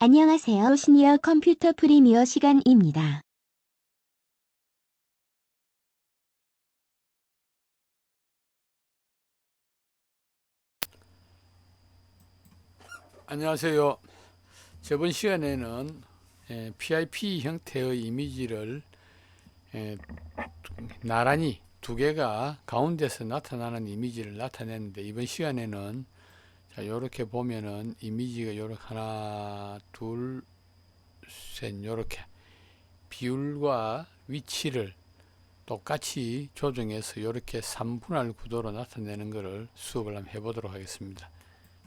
안녕하세요. 시니어 컴퓨터 프리미어 시간입니다. 안녕하세요. 저번 시간에는 에, PIP 형태의 이미지를 에, 나란히 두 개가 가운데서 나타나는 이미지를 나타냈는데 이번 시간에는 자 요렇게 보면은 이미지가 요렇게 하나 둘 셋 요렇게 비율과 위치를 똑같이 조정해서 요렇게 3분할 구도로 나타내는 것을 수업을 한번 해보도록 하겠습니다.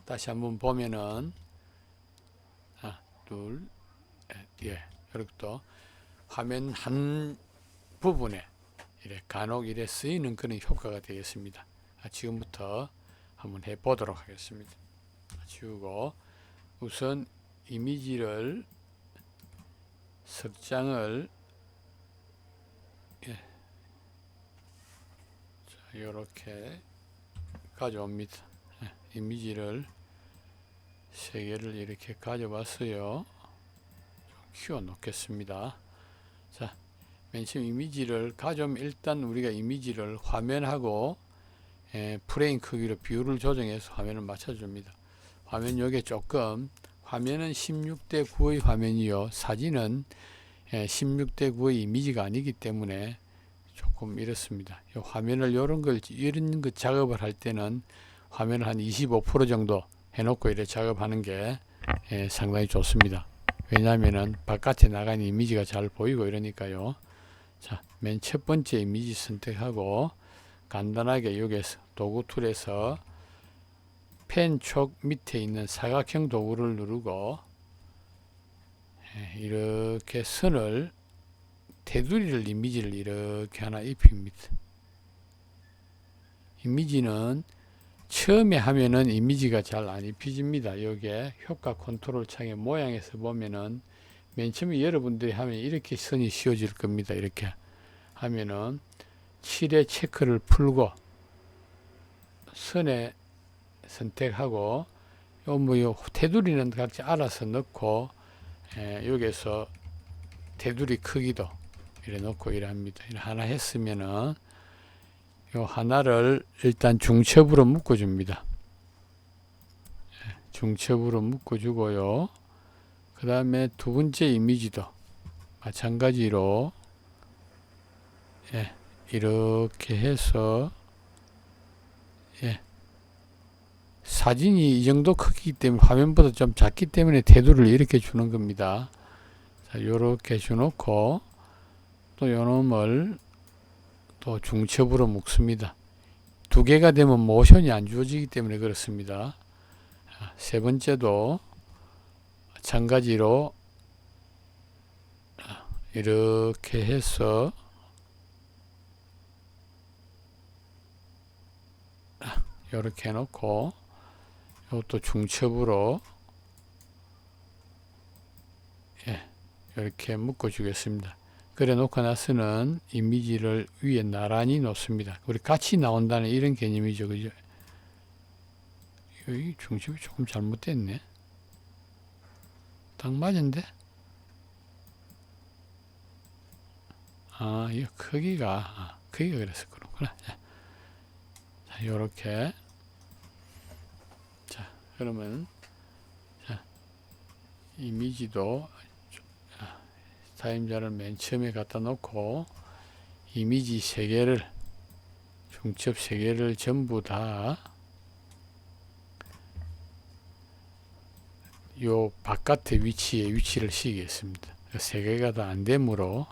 다시 한번 보면은 하나 둘 셋, 예, 이렇게 또 화면 한 부분에 이래 간혹 이래 쓰이는 그런 효과가 되겠습니다. 아, 지금부터 한번 해보도록 하겠습니다. 지우고 우선 이미지를 석장을 예, 자, 이렇게 가져옵니다. 예, 이미지를 세 개를 이렇게 가져왔어요. 키워 놓겠습니다. 자, 맨 처음 이미지를 가져오면 일단 우리가 이미지를 화면하고 에, 프레임 크기로 비율을 조정해서 화면을 맞춰줍니다. 화면 요게 조금 화면은 16대 9의 화면이요. 사진은 에, 16대 9의 이미지가 아니기 때문에 조금 이렇습니다. 요 화면을 이런 걸 이런 것 작업을 할 때는 화면을 한 25% 정도 해놓고 이렇게 작업하는 게 예, 상당히 좋습니다. 왜냐하면은 바깥에 나가는 이미지가 잘 보이고 이러니까요. 자, 맨 첫 번째 이미지 선택하고 간단하게 여기에서 도구 툴에서 펜 촉 밑에 있는 사각형 도구를 누르고 예, 이렇게 선을 테두리를 이미지를 이렇게 하나 입힙니다. 이미지는 처음에 하면은 이미지가 잘 안 입혀집니다. 여기에 효과 컨트롤 창의 모양에서 보면은 맨 처음에 여러분들이 하면 이렇게 선이 씌워질 겁니다. 이렇게 하면은 7의 체크를 풀고 선에 선택하고 요뭐요 테두리는 각자 알아서 넣고 에, 여기에서 테두리 크기도 이래 놓고 이래 합니다. 이래 하나 했으면은 요 하나를 일단 중첩으로 묶어 줍니다. 예, 중첩으로 묶어 주고요. 그 다음에 두 번째 이미지도 마찬가지로 예, 이렇게 해서 예, 사진이 이 정도 크기 때문에 화면보다 좀 작기 때문에 태도를 이렇게 주는 겁니다. 자, 요렇게 주놓고 또 요놈을 또 중첩으로 묶습니다. 두 개가 되면 모션이 안 주어지기 때문에 그렇습니다. 아, 세 번째도 마찬가지로 아, 이렇게 해서 아, 이렇게 해놓고 이것도 중첩으로 예, 이렇게 묶어 주겠습니다. 그래 놓고 나서는 이미지를 위에 나란히 놓습니다. 우리 같이 나온다는 이런 개념이죠. 그죠? 여기 중심이 조금 잘못됐네. 딱 맞은데? 아, 이 크기가, 아, 크기가 그래서 그렇구나. 자, 자, 요렇게. 자, 그러면, 자, 이미지도 타임자를 맨 처음에 갖다 놓고 이미지 세 개를 중첩 세 개를 전부 다 요 바깥의 위치에 위치를 시키겠습니다. 세 개가 다 안 되므로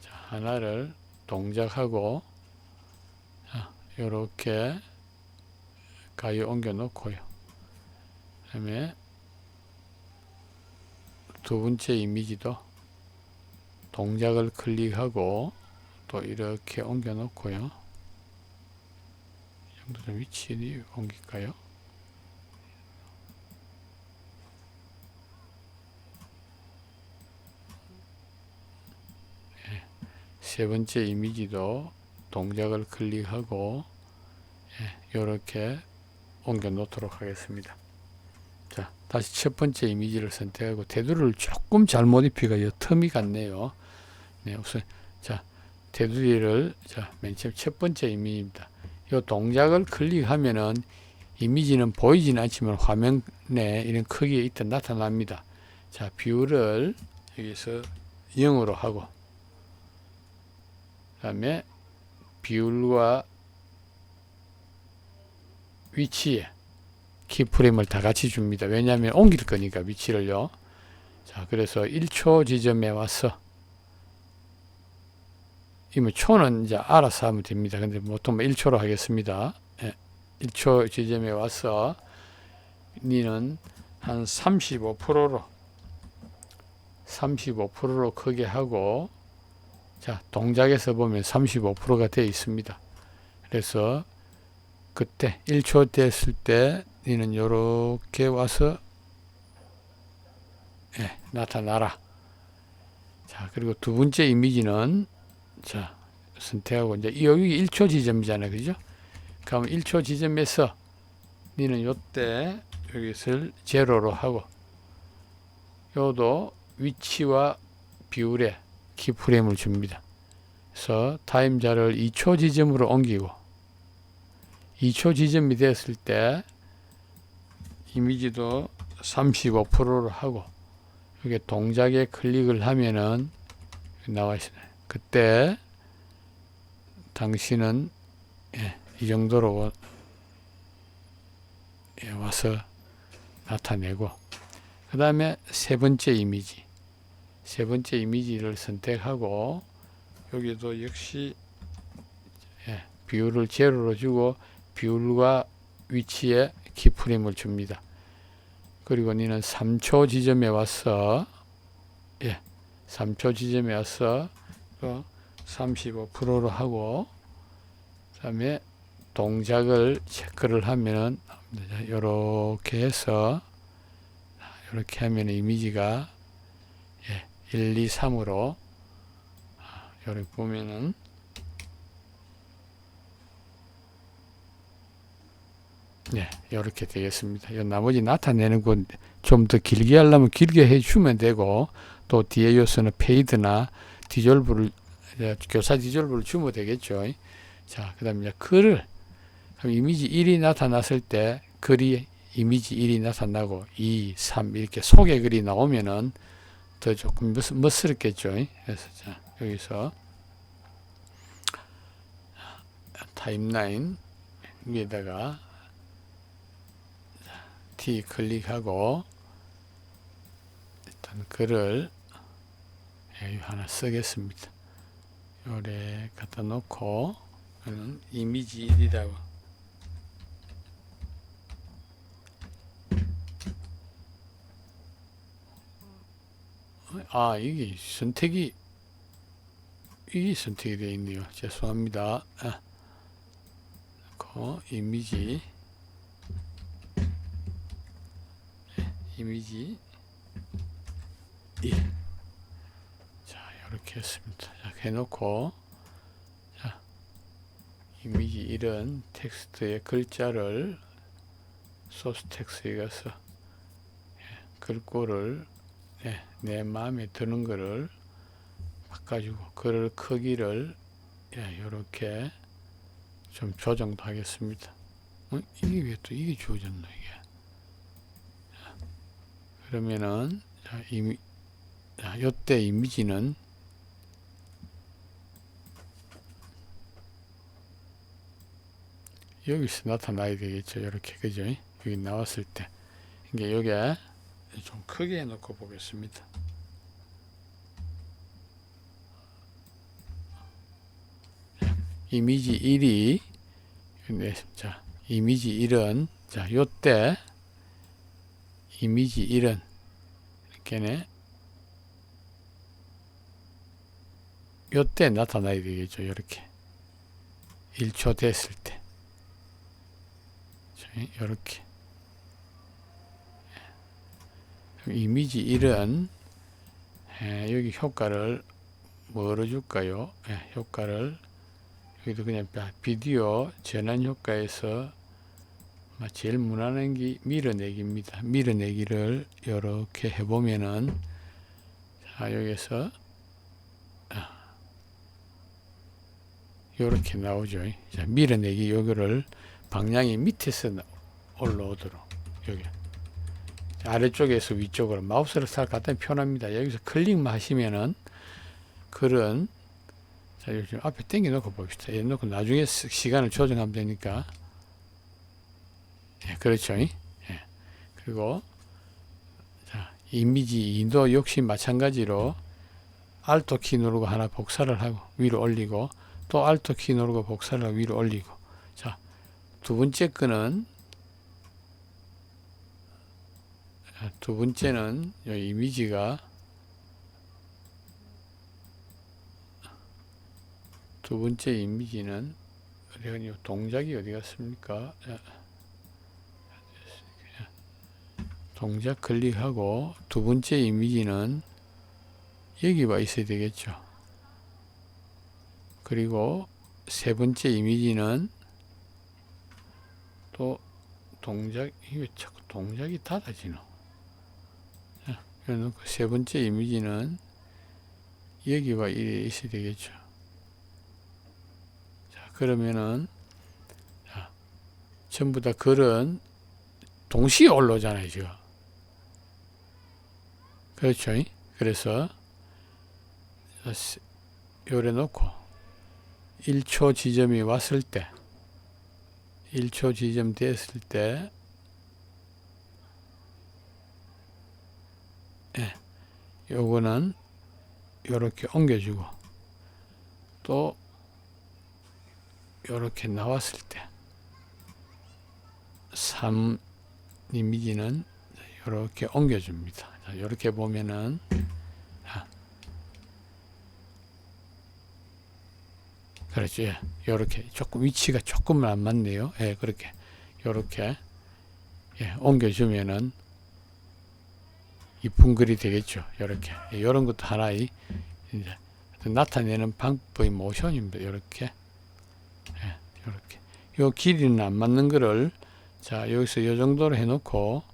자, 하나를 동작하고 자, 요렇게 가위 옮겨 놓고요. 그다음에 두 번째 이미지도 동작을 클릭하고 또 이렇게 옮겨 놓고요. 이 정도 좀 위치 옮길까요? 예, 세 번째 이미지도 동작을 클릭하고 이렇게 옮겨 놓도록 하겠습니다. 자, 다시 첫 번째 이미지를 선택하고 테두리를 조금 잘못 입히가 요 틈이 같네요. 네, 우선 자, 테두리를 자, 맨 처음 첫 번째 이미지입니다. 요 동작을 클릭하면은 이미지는 보이지는 않지만 화면에 이런 크기에 있다 나타납니다. 자, 뷰를 여기서 0으로 하고 그 다음에 비율과 위치에 키프레임을 다 같이 줍니다. 왜냐하면 옮길 거니까 위치를요. 자, 그래서 1초 지점에 와서 이뭐 초는 이제 알아서 하면 됩니다. 근데 보통 뭐 1초로 하겠습니다. 예, 1초 지점에 와서 니는 한 35%로 35%로 크게 하고 자, 동작에서 보면 35%가 되어 있습니다. 그래서 그때 1초 됐을 때 니는 요렇게 와서 예, 나타나라. 자, 그리고 두 번째 이미지는 자, 선택하고 이제 여기 1초 지점이잖아요. 그죠? 그럼 1초 지점에서 니는 요때 여기를 제로로 하고 요도 위치와 비율에 키프레임을 줍니다. 그래서 타임자를 2초 지점으로 옮기고 2초 지점이 됐을 때 이미지도 35%로 하고 여기 동작에 클릭을 하면은 나와 있어요. 그때 당신은 예, 이 정도로 예, 와서 나타내고 그 다음에 세 번째 이미지 세 번째 이미지를 선택하고 여기도 역시 예, 비율을 제로로 주고 비율과 위치에 키프레임을 줍니다. 그리고 니는 3초 지점에 와서 예, 3초 지점에 와서 35%로 하고 그다음에 동작을 체크를 하면은 이렇게 해서 이렇게 하면 이미지가 예, 1, 2, 3으로 이렇게 보면은 네, 이렇게 되겠습니다. 이 나머지 나타내는 건 좀 더 길게 하려면 길게 해주면 되고 또 뒤에 요소는 페이드나 디졸브를 이제 교사 디졸브를 주면 되겠죠. 자, 그다음에 이제 글을 이미지 1이 나타났을 때 글이 이미지 1이 나타나고 2, 3 이렇게 속에 글이 나오면은 더 조금 멋, 멋스럽겠죠. 그래서 자, 여기서 타임라인 위에다가 T 클릭하고 일단 글을 하나 쓰겠습니다. 요래 갖다 놓고 저는 이미지 1이라고 아 이게 선택이 이게 선택이 되어 있네요. 죄송합니다. 아, 그 이미지 이미지 1. 자, 이렇게 했습니다. 자, 해놓고, 자, 이미지 1은 텍스트의 글자를 소스 텍스트에 가서 예, 글꼴을 예, 내 마음에 드는 거를 바꿔주고 글 크기를 예, 이렇게 좀 조정도 하겠습니다. 어? 이게 왜 또 이게 주어졌나? 그러면은 자, 이미 자, 요때 이미지는 여기서 나타나야 되겠죠. 이렇게 그죠? 여기 나왔을 때 이게 요게 좀 크게 해놓고 보겠습니다. 이미지 1이 네, 자 이미지 1은 자 요때 이미지 1은 이렇게네. 요때 나타나야 되겠죠 이렇게. 1초 됐을 때. 이렇게. 이미지 1은 에, 여기 효과를 뭐로 줄까요? 예, 효과를 여기도 그냥 비디오 전환 효과에서 제일 무난한 게 밀어내기입니다. 밀어내기를 이렇게 해보면은 자 여기서 이렇게 나오죠. 자 밀어내기 요거를 방향이 밑에서 나- 올라오도록 여기 자, 아래쪽에서 위쪽으로 마우스를 살 갖다 편합니다. 여기서 클릭만 하시면은 그런 자 요즘 앞에 당겨 놓고 봅시다. 얘 놓고 나중에 시- 시간을 조정하면 되니까 예, 그렇죠. 예. 그리고 자, 이미지 인도 역시 마찬가지로 알토 키 누르고 하나 복사를 하고 위로 올리고 또 알토 키 누르고 복사를 하고 위로 올리고 자, 두 번째 거는 자, 두 번째는 이 이미지가 두 번째 이미지는 동작이 어디 갔습니까? 자, 동작 클릭하고 두 번째 이미지는 여기 와 있어야 되겠죠. 그리고 세 번째 이미지는 또 동작 이게 자꾸 동작이 닫아지노. 세 번째 이미지는 여기와 있어야 되겠죠. 자 그러면은 자, 전부 다 글은 동시에 올라오잖아요 지금. 그렇죠. 그래서 요래 놓고 1초 지점이 왔을 때 1초 지점 됐을 때 예, 요거는 요렇게 옮겨주고 또 요렇게 나왔을 때 3 이 미지는 이렇게 옮겨줍니다. 자, 이렇게 보면은 자, 그렇죠. 예, 이렇게 조금 위치가 조금은 안 맞네요. 예, 그렇게 이렇게 예, 옮겨주면은 이쁜 글이 되겠죠. 이렇게 예, 이런 것도 하나의 이제 나타내는 방법의 모션입니다. 이렇게 예, 이렇게 요 길이는 안 맞는 거를 자 여기서 이 정도로 해놓고 다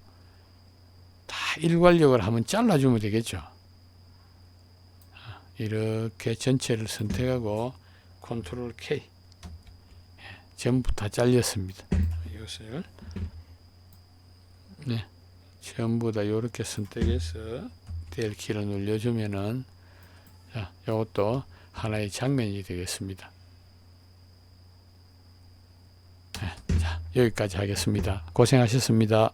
일괄력을 한번 잘라주면 되겠죠. 아, 이렇게 전체를 선택하고 컨트롤 K 예, 전부 다 잘렸습니다. 이것을 네 전부 다 이렇게 선택해서 델 키를 눌러주면은 자 이것도 하나의 장면이 되겠습니다. 네, 자 여기까지 하겠습니다. 고생하셨습니다.